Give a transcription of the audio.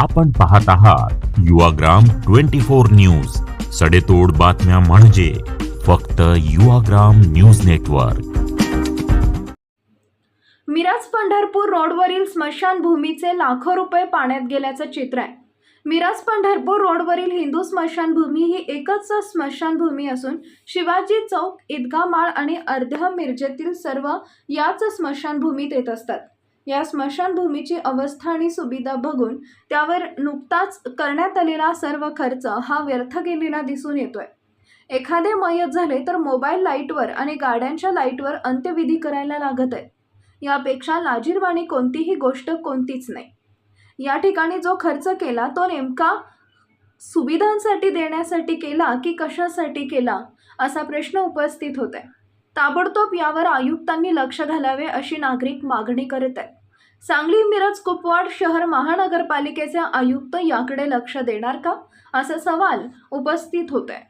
आपण पाहत आहात युवाग्राम ट्वेंटी फोर न्यूज. सडेतोड बातम्या म्हणजे फक्त युवाग्राम न्यूज नेटवर्क. मिराज पंढरपूर रोडवरील स्मशानभूमीचे लाखो रुपये पाण्यात गेल्याचं चित्र आहे. मिराज पंढरपूर रोडवरील हिंदू स्मशानभूमी ही एकच स्मशानभूमी असून शिवाजी चौक ईदगा माळ आणि अर्ध्या मिरजेतील सर्व याच स्मशानभूमीत येत असतात. या स्मशानभूमीची अवस्था आणि सुविधा बघून त्यावर नुकताच करण्यात आलेला सर्व खर्च हा व्यर्थ गेलेला दिसून येतोय. एखादे मयत झाले तर मोबाईल लाईटवर आणि गाड्यांच्या लाईटवर अंत्यविधी करायला लागत आहे. यापेक्षा लाजीरवाणी कोणतीही गोष्ट कोणतीच नाही. या ठिकाणी जो खर्च केला तो नेमका सुविधांसाठी देण्यासाठी केला की कशासाठी केला असा प्रश्न उपस्थित होत आहे ताबडतोब यावर आयुक्तांनी लक्ष घालावे अशी नागरिक मागणी करत आहेत. सांगली मिरज कुपवाड शहर महानगरपालिकेचे आयुक्त याकडे लक्ष देणार का? असा सवाल उपस्थित होत आहे